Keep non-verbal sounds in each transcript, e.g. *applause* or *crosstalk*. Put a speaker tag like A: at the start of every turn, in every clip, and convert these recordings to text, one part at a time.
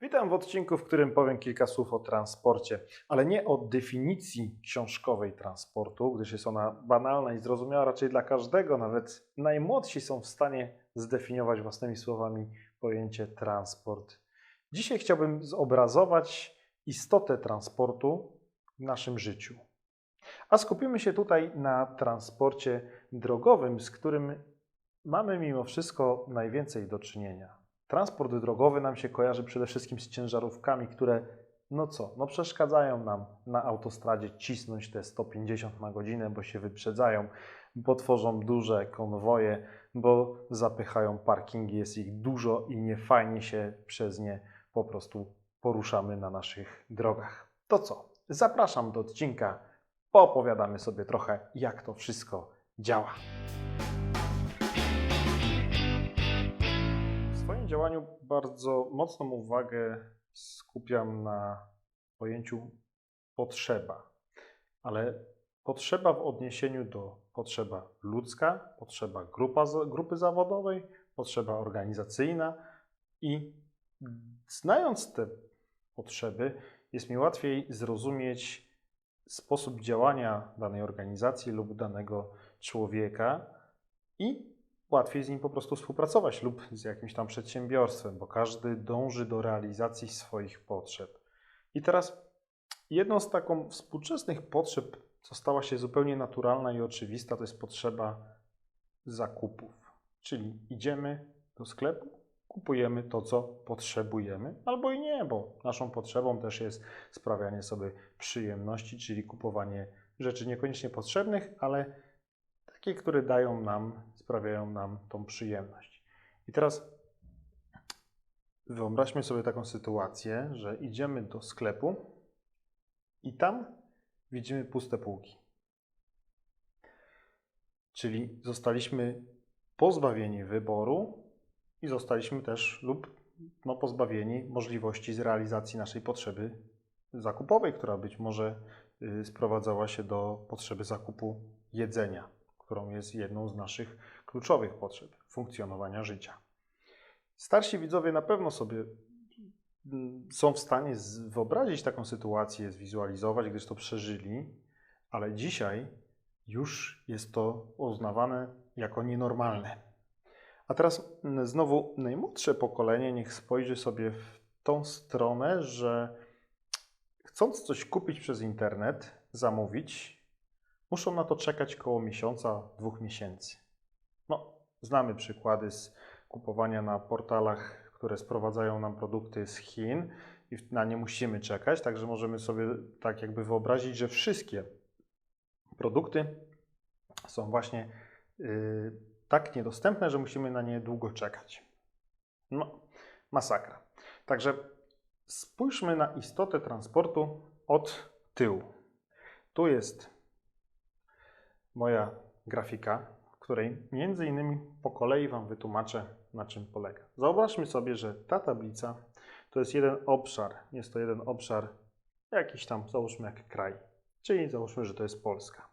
A: Witam w odcinku, w którym powiem kilka słów o transporcie, ale nie o definicji książkowej transportu, gdyż jest ona banalna i zrozumiała raczej dla każdego, nawet najmłodsi są w stanie zdefiniować własnymi słowami pojęcie transport. Dzisiaj chciałbym zobrazować istotę transportu w naszym życiu. A skupimy się tutaj na transporcie drogowym, z którym mamy mimo wszystko najwięcej do czynienia. Transport drogowy nam się kojarzy przede wszystkim z ciężarówkami, które no co, no przeszkadzają nam na autostradzie cisnąć te 150 na godzinę, bo się wyprzedzają, bo tworzą duże konwoje, bo zapychają parkingi, jest ich dużo i niefajnie się przez nie po prostu poruszamy na naszych drogach. To co? Zapraszam do odcinka, poopowiadamy sobie trochę, jak to wszystko działa. Swoim działaniu bardzo mocną uwagę skupiam na pojęciu potrzeba, ale potrzeba w odniesieniu do potrzeba ludzka, potrzeba grupa, grupy zawodowej, potrzeba organizacyjna i znając te potrzeby, jest mi łatwiej zrozumieć sposób działania danej organizacji lub danego człowieka i łatwiej z nim po prostu współpracować lub z jakimś tam przedsiębiorstwem, bo każdy dąży do realizacji swoich potrzeb. I teraz jedną z taką współczesnych potrzeb, co stała się zupełnie naturalna i oczywista, to jest potrzeba zakupów. Czyli idziemy do sklepu, kupujemy to, co potrzebujemy, albo i nie, bo naszą potrzebą też jest sprawianie sobie przyjemności, czyli kupowanie rzeczy niekoniecznie potrzebnych, ale takie, które dają nam, sprawiają nam tą przyjemność. I teraz wyobraźmy sobie taką sytuację, że idziemy do sklepu i tam widzimy puste półki. Czyli zostaliśmy pozbawieni wyboru i zostaliśmy też lub no, pozbawieni możliwości zrealizacji naszej potrzeby zakupowej, która być może y, sprowadzała się do potrzeby zakupu jedzenia, którą jest jedną z naszych kluczowych potrzeb funkcjonowania życia. Starsi widzowie na pewno sobie mm, są w stanie wyobrazić taką sytuację, zwizualizować, gdyż to przeżyli, ale dzisiaj już jest to uznawane jako nienormalne. A teraz mm, znowu najmłodsze pokolenie niech spojrzy sobie w tą stronę, że chcąc coś kupić przez internet, zamówić, muszą na to czekać koło miesiąca, dwóch miesięcy. Znamy przykłady z kupowania na portalach, które sprowadzają nam produkty z Chin i na nie musimy czekać, także możemy sobie tak jakby wyobrazić, że wszystkie produkty są właśnie yy, tak niedostępne, że musimy na nie długo czekać. No, masakra. Także spójrzmy na istotę transportu od tyłu. Tu jest moja grafika, której między innymi po kolei Wam wytłumaczę, na czym polega. Zauważmy sobie, że ta tablica to jest jeden obszar. Jest to jeden obszar jakiś tam, załóżmy jak kraj. Czyli załóżmy, że to jest Polska.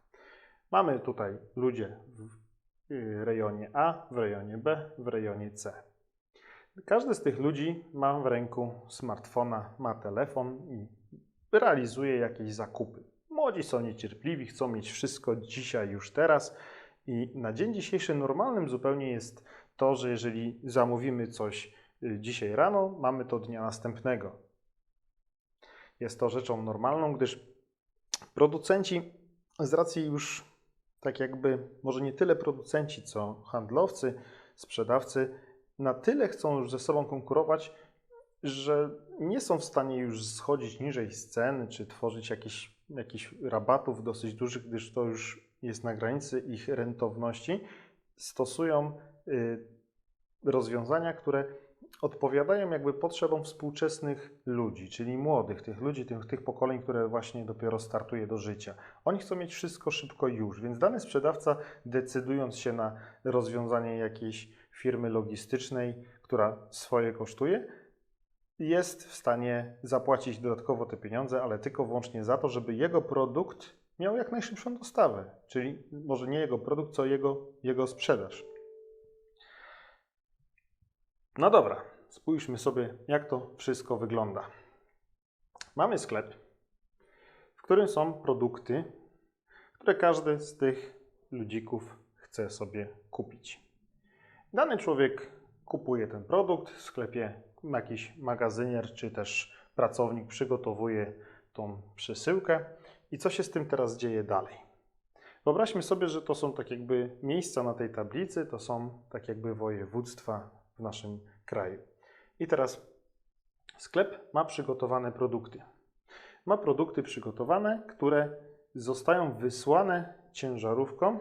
A: Mamy tutaj ludzie w y, rejonie A, w rejonie B, w rejonie C. Każdy z tych ludzi ma w ręku smartfona, ma telefon i realizuje jakieś zakupy. Młodzi są niecierpliwi, chcą mieć wszystko dzisiaj, już teraz. I na dzień dzisiejszy normalnym zupełnie jest to, że jeżeli zamówimy coś y, dzisiaj rano, mamy to dnia następnego. Jest to rzeczą normalną, gdyż producenci z racji już tak jakby, może nie tyle producenci, co handlowcy, sprzedawcy, na tyle chcą już ze sobą konkurować, że nie są w stanie już schodzić niżej z cen, czy tworzyć jakichś, jakichś rabatów dosyć dużych, gdyż to już jest na granicy ich rentowności. Stosują y, rozwiązania, które odpowiadają jakby potrzebom współczesnych ludzi, czyli młodych, tych ludzi, tych, tych pokoleń, które właśnie dopiero startuje do życia. Oni chcą mieć wszystko szybko już, więc dany sprzedawca, decydując się na rozwiązanie jakiejś firmy logistycznej, która swoje kosztuje, jest w stanie zapłacić dodatkowo te pieniądze, ale tylko wyłącznie za to, żeby jego produkt miał jak najszybszą dostawę. Czyli może nie jego produkt, co jego, jego sprzedaż. No dobra, spójrzmy sobie, jak to wszystko wygląda. Mamy sklep, w którym są produkty, które każdy z tych ludzików chce sobie kupić. Dany człowiek kupuje ten produkt w sklepie, jakiś magazynier czy też pracownik przygotowuje tą przesyłkę. I co się z tym teraz dzieje dalej? Wyobraźmy sobie, że to są tak jakby miejsca na tej tablicy, to są tak jakby województwa w naszym kraju. I teraz sklep ma przygotowane produkty. Ma produkty przygotowane, które zostają wysłane ciężarówką,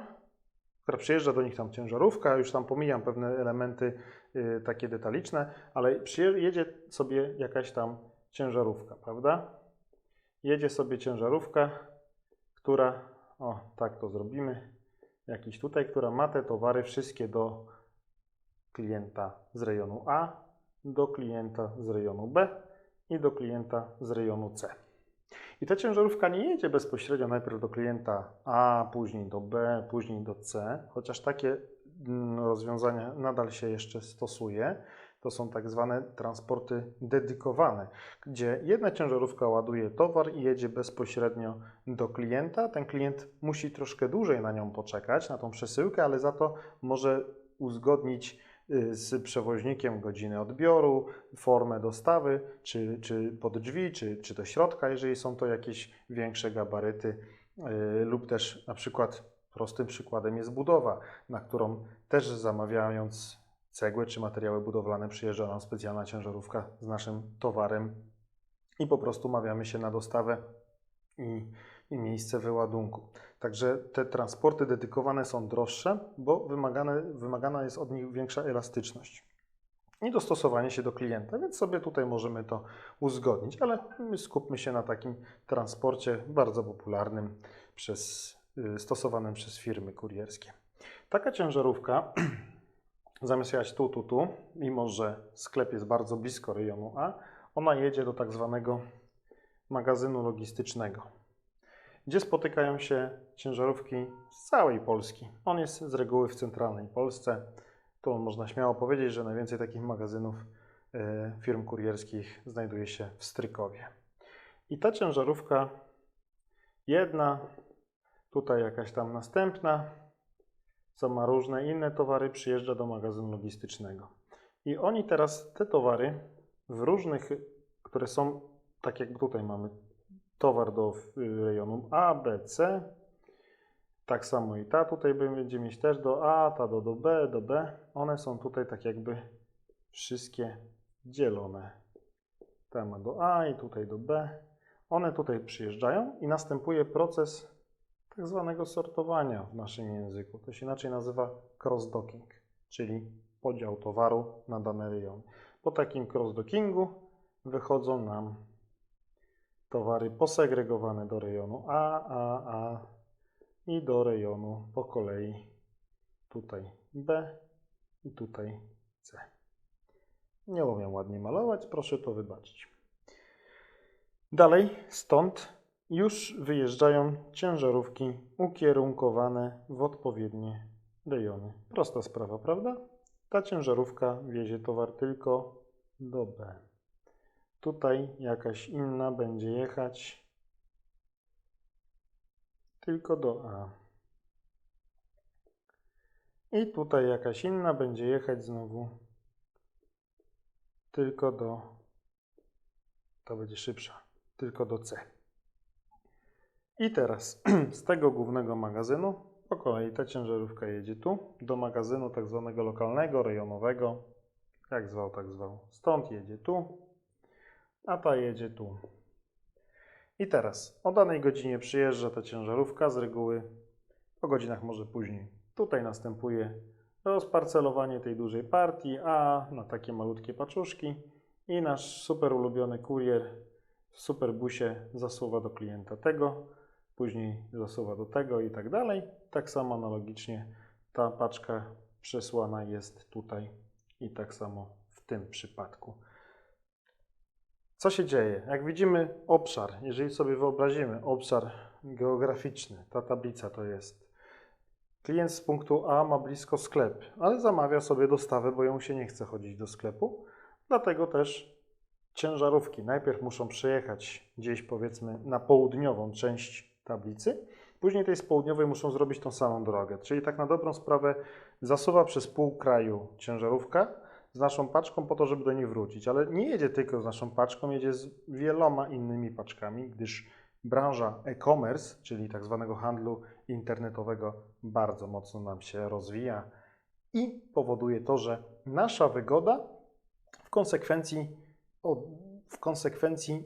A: która przyjeżdża do nich tam ciężarówka, już tam pomijam pewne elementy y, takie detaliczne, ale przyjedzie sobie jakaś tam ciężarówka, prawda? Jedzie sobie ciężarówka, która, o tak to zrobimy, jakiś tutaj, która ma te towary wszystkie do klienta z rejonu A, do klienta z rejonu B i do klienta z rejonu C. I ta ciężarówka nie jedzie bezpośrednio najpierw do klienta A, później do B, później do C, chociaż takie mm, rozwiązania nadal się jeszcze stosuje. To są tak zwane transporty dedykowane, gdzie jedna ciężarówka ładuje towar i jedzie bezpośrednio do klienta. Ten klient musi troszkę dłużej na nią poczekać, na tą przesyłkę, ale za to może uzgodnić y, z przewoźnikiem godziny odbioru, formę dostawy, czy, czy pod drzwi, czy, czy do środka, jeżeli są to jakieś większe gabaryty, yy, lub też na przykład prostym przykładem jest budowa, na którą też zamawiając cegły czy materiały budowlane przyjeżdża nam specjalna ciężarówka z naszym towarem i po prostu umawiamy się na dostawę i, i miejsce wyładunku. Także te transporty dedykowane są droższe, bo wymagane, wymagana jest od nich większa elastyczność i dostosowanie się do klienta, więc sobie tutaj możemy to uzgodnić, ale my skupmy się na takim transporcie bardzo popularnym przez, y, stosowanym przez firmy kurierskie. Taka ciężarówka *clears throat* zamiast jechać tu, tu, tu, mimo że sklep jest bardzo blisko rejonu A, ona jedzie do tak zwanego magazynu logistycznego, gdzie spotykają się ciężarówki z całej Polski. On jest z reguły w centralnej Polsce. Tu można śmiało powiedzieć, że najwięcej takich magazynów e, firm kurierskich znajduje się w Strykowie. I ta ciężarówka, jedna, tutaj jakaś tam następna, co ma różne inne towary, przyjeżdża do magazynu logistycznego. I oni teraz te towary w różnych, które są, tak jak tutaj mamy towar do rejonu A, B, C, tak samo i ta tutaj będzie mieć też do A, ta do, do B, do B. One są tutaj tak jakby wszystkie dzielone. Ta ma do A i tutaj do B. One tutaj przyjeżdżają i następuje proces tak zwanego sortowania w naszym języku. To się inaczej nazywa cross-docking, czyli podział towaru na dane rejony. Po takim cross-dockingu wychodzą nam towary posegregowane do rejonu A, A, A i do rejonu po kolei tutaj B i tutaj C. Nie umiem ładnie malować, proszę to wybaczyć. Dalej stąd już wyjeżdżają ciężarówki ukierunkowane w odpowiednie rejony. Prosta sprawa, prawda? Ta ciężarówka wiezie towar tylko do B. Tutaj jakaś inna będzie jechać tylko do A. I tutaj jakaś inna będzie jechać znowu tylko do, to będzie szybsza, tylko do C. I teraz *clears throat* z tego głównego magazynu po kolei ta ciężarówka jedzie tu do magazynu tak zwanego lokalnego, rejonowego, jak zwał, tak zwał. Stąd jedzie tu, a ta jedzie tu. I teraz o danej godzinie przyjeżdża ta ciężarówka, z reguły po godzinach może później. Tutaj następuje rozparcelowanie tej dużej partii, a na takie malutkie paczuszki i nasz super ulubiony kurier w superbusie zasuwa do klienta tego, później zasuwa do tego i tak dalej. Tak samo analogicznie ta paczka przesłana jest tutaj i tak samo w tym przypadku. Co się dzieje? Jak widzimy obszar, jeżeli sobie wyobrazimy obszar geograficzny, ta tablica to jest klient z punktu A ma blisko sklep, ale zamawia sobie dostawę, bo ją się nie chce chodzić do sklepu, Dlatego też ciężarówki najpierw muszą przejechać gdzieś powiedzmy na południową część tablicy, później tej z południowej muszą zrobić tą samą drogę. Czyli tak na dobrą sprawę zasuwa przez pół kraju ciężarówka z naszą paczką po to, żeby do niej wrócić. Ale nie jedzie tylko z naszą paczką, jedzie z wieloma innymi paczkami, gdyż branża e-commerce, czyli tak zwanego handlu internetowego, bardzo mocno nam się rozwija i powoduje to, że nasza wygoda w konsekwencji, w konsekwencji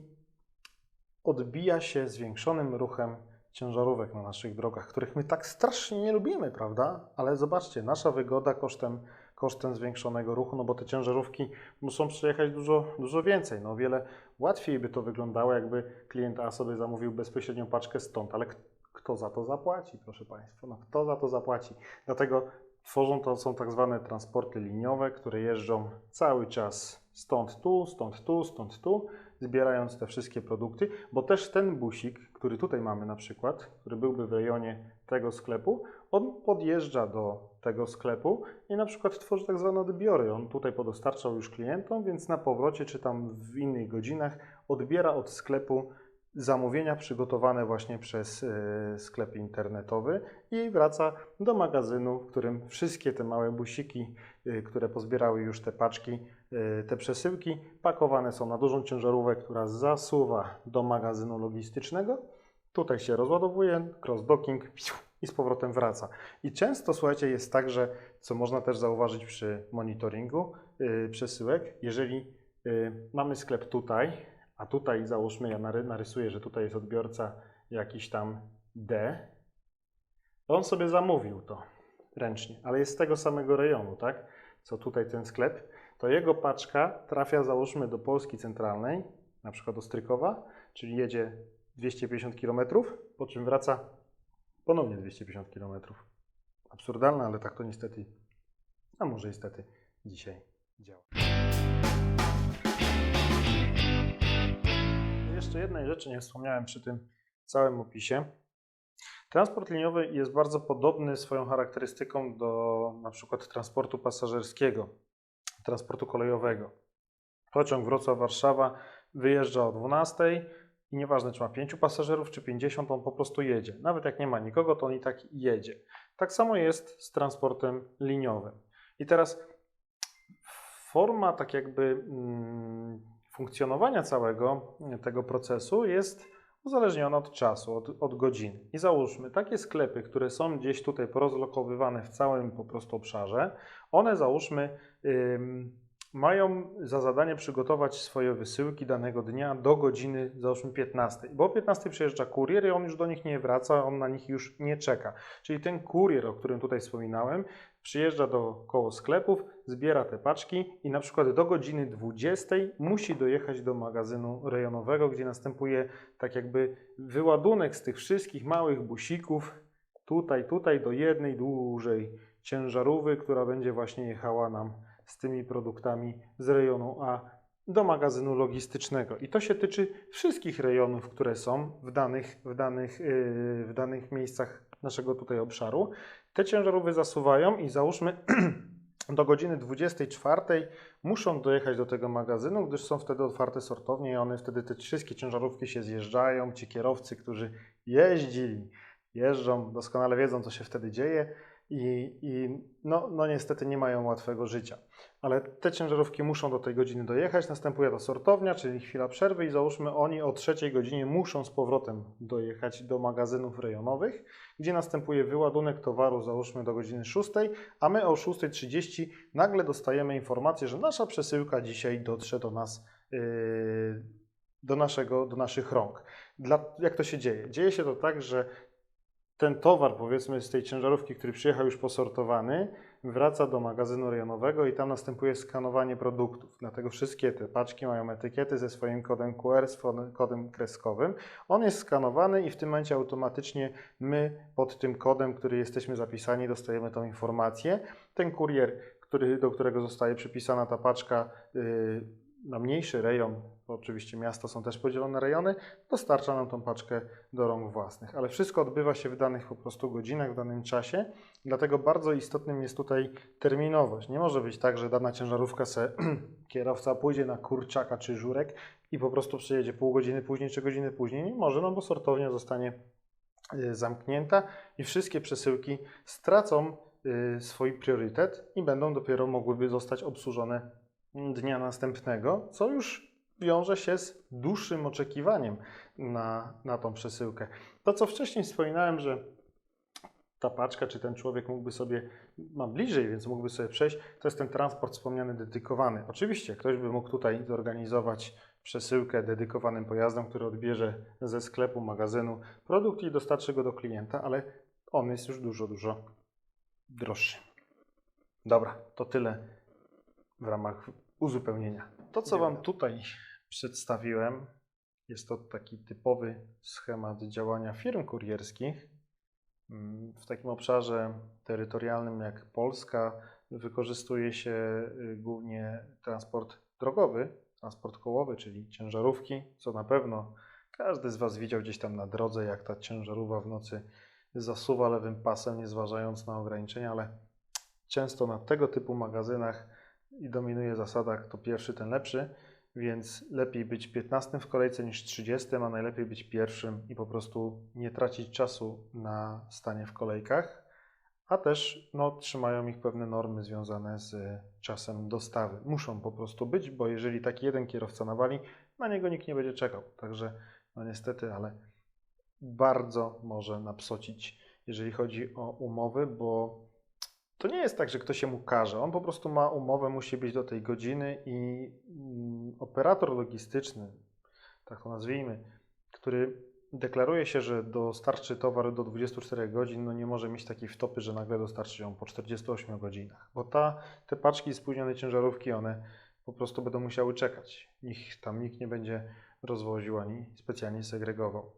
A: odbija się zwiększonym ruchem ciężarówek na naszych drogach, których my tak strasznie nie lubimy, prawda? Ale zobaczcie, nasza wygoda kosztem, kosztem zwiększonego ruchu, no bo te ciężarówki muszą przejechać dużo, dużo więcej. No o wiele łatwiej by to wyglądało, jakby klient A sobie zamówił bezpośrednią paczkę stąd, ale kto za to zapłaci, proszę Państwa? No kto za to zapłaci? Dlatego tworzą to, są tak zwane transporty liniowe, które jeżdżą cały czas stąd tu, stąd tu, stąd tu, zbierając te wszystkie produkty, bo też ten busik, który tutaj mamy na przykład, który byłby w rejonie tego sklepu, on podjeżdża do tego sklepu i na przykład tworzy tak zwane odbiory. On tutaj podostarczał już klientom, więc na powrocie czy tam w innych godzinach odbiera od sklepu zamówienia przygotowane właśnie przez e, sklep internetowy i wraca do magazynu, w którym wszystkie te małe busiki, e, które pozbierały już te paczki, e, te przesyłki, pakowane są na dużą ciężarówkę, która zasuwa do magazynu logistycznego. Tutaj się rozładowuje, cross-docking i z powrotem wraca. I często, słuchajcie, jest tak, że co można też zauważyć przy monitoringu przesyłek, jeżeli mamy sklep tutaj, a tutaj załóżmy, ja nary- narysuję, że tutaj jest odbiorca jakiś tam D, on sobie zamówił to ręcznie, ale jest z tego samego rejonu, tak? Co tutaj ten sklep, to jego paczka trafia załóżmy do Polski Centralnej, na przykład do Strykowa, czyli jedzie 250 km, po czym wraca ponownie 250 km. Absurdalne, ale tak to niestety, a może niestety dzisiaj działa. Jeszcze jednej rzeczy nie wspomniałem przy tym całym opisie. Transport liniowy jest bardzo podobny swoją charakterystyką do na przykład transportu pasażerskiego, transportu kolejowego. Pociąg Wrocław-Warszawa wyjeżdża o 12 i nieważne czy ma 5 pasażerów czy 50, on po prostu jedzie. Nawet jak nie ma nikogo, to on i tak jedzie. Tak samo jest z transportem liniowym. I teraz forma tak jakby mm, funkcjonowania całego tego procesu jest uzależniona od czasu, od, od godziny. I załóżmy, takie sklepy, które są gdzieś tutaj porozlokowywane w całym po prostu obszarze, one załóżmy ym, mają za zadanie przygotować swoje wysyłki danego dnia do godziny załóżmy 15. Bo o 15 przyjeżdża kurier i on już do nich nie wraca, on na nich już nie czeka. Czyli ten kurier, o którym tutaj wspominałem, przyjeżdża do koło sklepów, zbiera te paczki i na przykład do godziny 20 musi dojechać do magazynu rejonowego, gdzie następuje tak jakby wyładunek z tych wszystkich małych busików tutaj, tutaj do jednej dużej ciężarówki, która będzie właśnie jechała nam z tymi produktami z rejonu A do magazynu logistycznego. I to się tyczy wszystkich rejonów, które są w danych, w danych, yy, w danych miejscach naszego tutaj obszaru. Te ciężarówki zasuwają i załóżmy *clears throat* do godziny 24 muszą dojechać do tego magazynu, gdyż są wtedy otwarte sortownie i one wtedy te wszystkie ciężarówki się zjeżdżają. Ci kierowcy, którzy jeździli, jeżdżą, doskonale wiedzą, co się wtedy dzieje i, i no, no niestety nie mają łatwego życia. Ale te ciężarówki muszą do tej godziny dojechać, następuje ta sortownia, czyli chwila przerwy i załóżmy oni o trzeciej godzinie muszą z powrotem dojechać do magazynów rejonowych, gdzie następuje wyładunek towaru załóżmy do godziny 6, a my o 6.30 nagle dostajemy informację, że nasza przesyłka dzisiaj dotrze do nas, yy, do, naszego, do naszych rąk. Dla, jak to się dzieje? Dzieje się to tak, że ten towar, powiedzmy, z tej ciężarówki, który przyjechał już posortowany, wraca do magazynu rejonowego i tam następuje skanowanie produktów. Dlatego wszystkie te paczki mają etykiety ze swoim kodem QR, z kodem kreskowym. On jest skanowany i w tym momencie automatycznie my pod tym kodem, który jesteśmy zapisani, dostajemy tą informację. Ten kurier, który, do którego zostaje przypisana ta paczka, yy, na mniejszy rejon, bo oczywiście miasta są też podzielone rejony, dostarcza nam tą paczkę do rąk własnych. Ale wszystko odbywa się w danych po prostu godzinach, w danym czasie, dlatego bardzo istotnym jest tutaj terminowość. Nie może być tak, że dana ciężarówka se *clears throat* kierowca pójdzie na kurczaka czy żurek i po prostu przyjedzie pół godziny później czy godziny później. Nie może, no bo sortownia zostanie y, zamknięta i wszystkie przesyłki stracą y, swój priorytet i będą dopiero mogłyby zostać obsłużone dnia następnego, co już wiąże się z dłuższym oczekiwaniem na, na tą przesyłkę. To, co wcześniej wspominałem, że ta paczka, czy ten człowiek mógłby sobie, ma bliżej, więc mógłby sobie przejść, to jest ten transport wspomniany dedykowany. Oczywiście ktoś by mógł tutaj zorganizować przesyłkę dedykowanym pojazdem, który odbierze ze sklepu, magazynu produkt i dostarczy go do klienta, ale on jest już dużo, dużo droższy. Dobra, to tyle w ramach uzupełnienia. To, co Wam tutaj przedstawiłem, jest to taki typowy schemat działania firm kurierskich. W takim obszarze terytorialnym jak Polska wykorzystuje się y, głównie transport drogowy, transport kołowy, czyli ciężarówki, co na pewno każdy z Was widział gdzieś tam na drodze, jak ta ciężarówka w nocy zasuwa lewym pasem, nie zważając na ograniczenia, ale często na tego typu magazynach i dominuje zasada kto pierwszy, ten lepszy, więc lepiej być 15 w kolejce niż 30, a najlepiej być pierwszym i po prostu nie tracić czasu na stanie w kolejkach, a też no, trzymają ich pewne normy związane z czasem dostawy. Muszą po prostu być, bo jeżeli taki jeden kierowca nawali, na niego nikt nie będzie czekał. Także no niestety, ale bardzo może napsocić, jeżeli chodzi o umowy, bo to nie jest tak, że ktoś się mu każe. On po prostu ma umowę, musi być do tej godziny i mm, operator logistyczny, tak to nazwijmy, który deklaruje się, że dostarczy towar do 24 godzin, no nie może mieć takiej wtopy, że nagle dostarczy ją po 48 godzinach, bo ta, te paczki spóźnione ciężarówki, one po prostu będą musiały czekać. Ich tam nikt nie będzie rozwoził ani specjalnie segregował.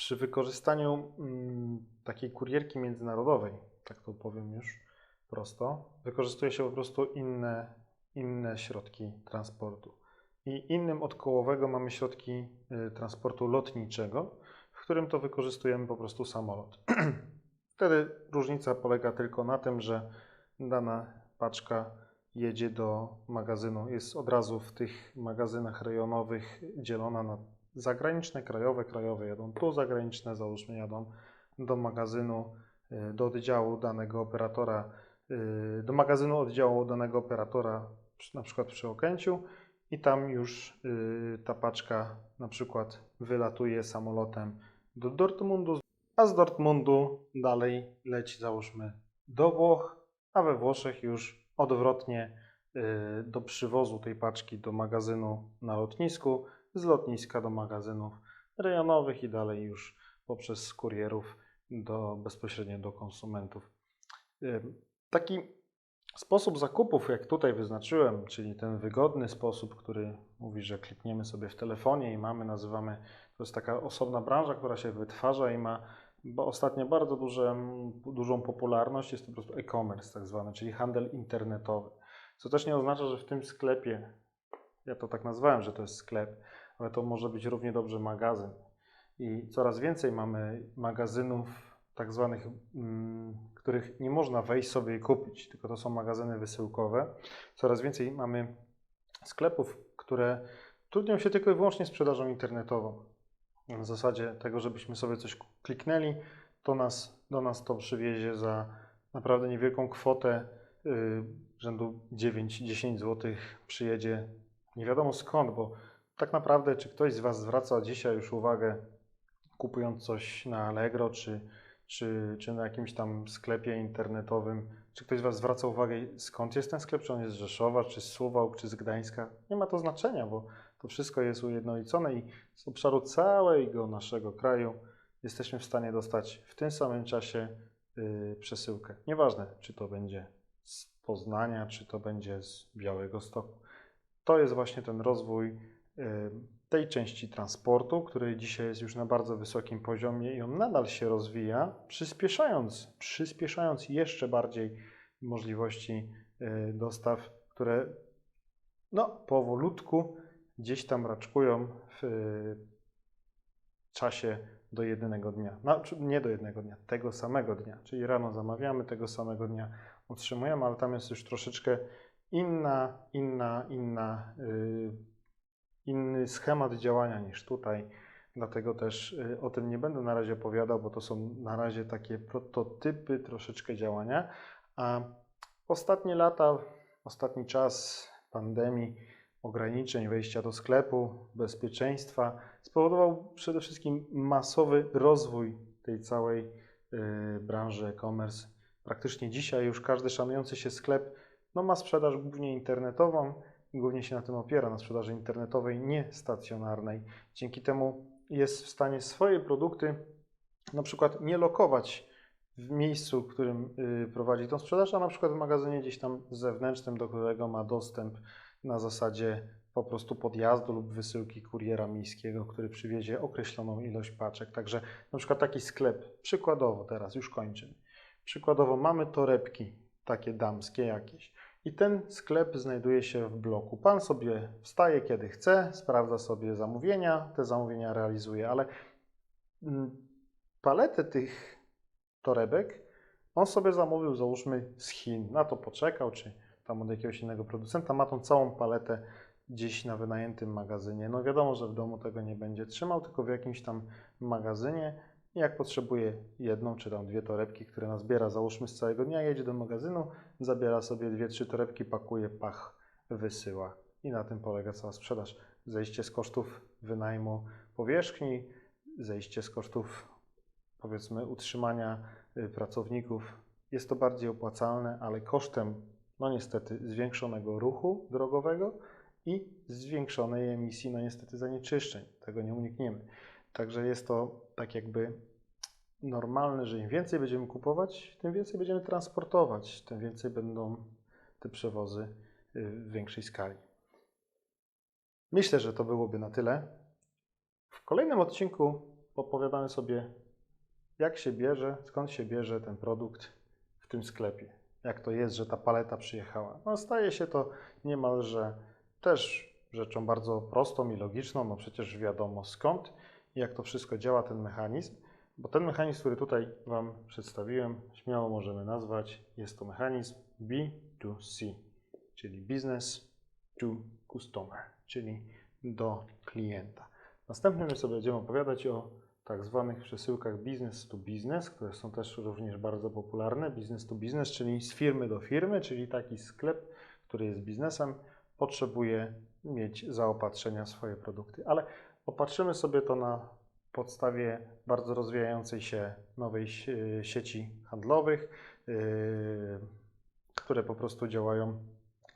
A: Przy wykorzystaniu mm, takiej kurierki międzynarodowej, tak to powiem już prosto, wykorzystuje się po prostu inne, inne środki transportu. I innym od kołowego mamy środki y, transportu lotniczego, w którym to wykorzystujemy po prostu samolot. *clears throat* Wtedy różnica polega tylko na tym, że dana paczka jedzie do magazynu, jest od razu w tych magazynach rejonowych dzielona na zagraniczne, krajowe, krajowe jadą tu, zagraniczne załóżmy jadą do magazynu, y, do oddziału danego operatora, y, do magazynu oddziału danego operatora, na przykład przy Okęciu i tam już y, ta paczka na przykład wylatuje samolotem do Dortmundu, a z Dortmundu dalej leci załóżmy do Włoch, a we Włoszech już odwrotnie do przywozu tej paczki do magazynu na lotnisku, z lotniska do magazynów rejonowych i dalej już poprzez kurierów do, bezpośrednio do konsumentów. Taki sposób zakupów, jak tutaj wyznaczyłem, czyli ten wygodny sposób, który mówi, że klikniemy sobie w telefonie i mamy, nazywamy, to jest taka osobna branża, która się wytwarza i ma bo ostatnio bardzo duże, dużą popularność, jest to po prostu e-commerce tak zwany, czyli handel internetowy. Co też nie oznacza, że w tym sklepie, ja to tak nazwałem, że to jest sklep, ale to może być równie dobrze magazyn. I coraz więcej mamy magazynów tak zwanych, mm, których nie można wejść sobie i kupić, tylko to są magazyny wysyłkowe. Coraz więcej mamy sklepów, które trudnią się tylko i wyłącznie sprzedażą internetową. W zasadzie tego, żebyśmy sobie coś kliknęli, to nas, do nas to przywiezie za naprawdę niewielką kwotę yy, rzędu 9-10 zł przyjedzie nie wiadomo skąd, bo tak naprawdę czy ktoś z Was zwraca dzisiaj już uwagę kupując coś na Allegro czy, czy, czy na jakimś tam sklepie internetowym, czy ktoś z Was zwraca uwagę skąd jest ten sklep, czy on jest z Rzeszowa, czy z Suwałk, czy z Gdańska, nie ma to znaczenia, bo to wszystko jest ujednolicone i z obszaru całego naszego kraju jesteśmy w stanie dostać w tym samym czasie yy, przesyłkę. Nieważne, czy to będzie z Poznania, czy to będzie z Białego Stoku. To jest właśnie ten rozwój yy, tej części transportu, który dzisiaj jest już na bardzo wysokim poziomie i on nadal się rozwija, przyspieszając, przyspieszając jeszcze bardziej możliwości yy, dostaw, które no, powolutku gdzieś tam raczkują w y, czasie do jednego dnia. No, nie do jednego dnia, tego samego dnia. Czyli rano zamawiamy, tego samego dnia otrzymujemy, ale tam jest już troszeczkę inna, inna, inna, y, inny schemat działania niż tutaj. Dlatego też y, o tym nie będę na razie opowiadał, bo to są na razie takie prototypy troszeczkę działania. A ostatnie lata, ostatni czas pandemii, ograniczeń wejścia do sklepu, bezpieczeństwa spowodował przede wszystkim masowy rozwój tej całej y, branży e-commerce. Praktycznie dzisiaj już każdy szanujący się sklep no, ma sprzedaż głównie internetową i głównie się na tym opiera, na sprzedaży internetowej, nie stacjonarnej. Dzięki temu jest w stanie swoje produkty na przykład nie lokować w miejscu, w którym y, prowadzi tą sprzedaż, a na przykład w magazynie gdzieś tam zewnętrznym, do którego ma dostęp na zasadzie po prostu podjazdu lub wysyłki kuriera miejskiego, który przywiezie określoną ilość paczek. Także na przykład taki sklep, przykładowo teraz, już kończymy. Przykładowo mamy torebki takie damskie jakieś i ten sklep znajduje się w bloku. Pan sobie wstaje kiedy chce, sprawdza sobie zamówienia, te zamówienia realizuje, ale mm, paletę tych torebek on sobie zamówił, załóżmy, z Chin. Na to poczekał, czy tam od jakiegoś innego producenta. Ma tą całą paletę gdzieś na wynajętym magazynie. No wiadomo, że w domu tego nie będzie trzymał, tylko w jakimś tam magazynie. Jak potrzebuje jedną czy tam dwie torebki, które nazbiera, załóżmy z całego dnia, jedzie do magazynu, zabiera sobie dwie, trzy torebki, pakuje, pach, wysyła. I na tym polega cała sprzedaż. Zejście z kosztów wynajmu powierzchni, zejście z kosztów powiedzmy utrzymania y, pracowników. Jest to bardziej opłacalne, ale kosztem, no niestety, zwiększonego ruchu drogowego i zwiększonej emisji, no niestety, zanieczyszczeń. Tego nie unikniemy. Także jest to tak jakby normalne, że im więcej będziemy kupować, tym więcej będziemy transportować, tym więcej będą te przewozy y, w większej skali. Myślę, że to byłoby na tyle. W kolejnym odcinku opowiadamy sobie, jak się bierze, skąd się bierze ten produkt w tym sklepie. Jak to jest, że ta paleta przyjechała. No, staje się to niemalże też rzeczą bardzo prostą i logiczną, no przecież wiadomo skąd jak to wszystko działa, ten mechanizm. Bo ten mechanizm, który tutaj Wam przedstawiłem, śmiało możemy nazwać, jest to mechanizm B2C, czyli Business to Customer, czyli do klienta. Następnie my sobie będziemy opowiadać o tak zwanych przesyłkach business to business, które są też również bardzo popularne. Business to business, czyli z firmy do firmy, czyli taki sklep, który jest biznesem, potrzebuje mieć zaopatrzenia w swoje produkty. Ale opatrzymy sobie to na podstawie bardzo rozwijającej się nowej sie- sieci handlowych, yy, które po prostu działają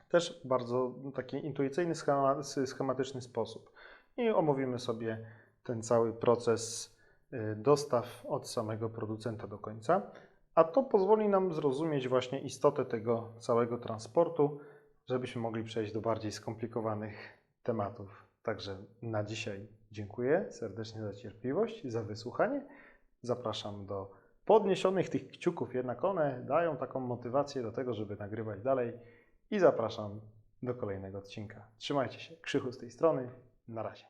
A: też w bardzo taki intuicyjny, schema- schematyczny sposób. I omówimy sobie ten cały proces y, dostaw od samego producenta do końca. A to pozwoli nam zrozumieć właśnie istotę tego całego transportu, żebyśmy mogli przejść do bardziej skomplikowanych tematów. Także na dzisiaj dziękuję serdecznie za cierpliwość, za wysłuchanie. Zapraszam do podniesionych tych kciuków, jednak one dają taką motywację do tego, żeby nagrywać dalej. I zapraszam do kolejnego odcinka. Trzymajcie się. Krzychu z tej strony. Na razie.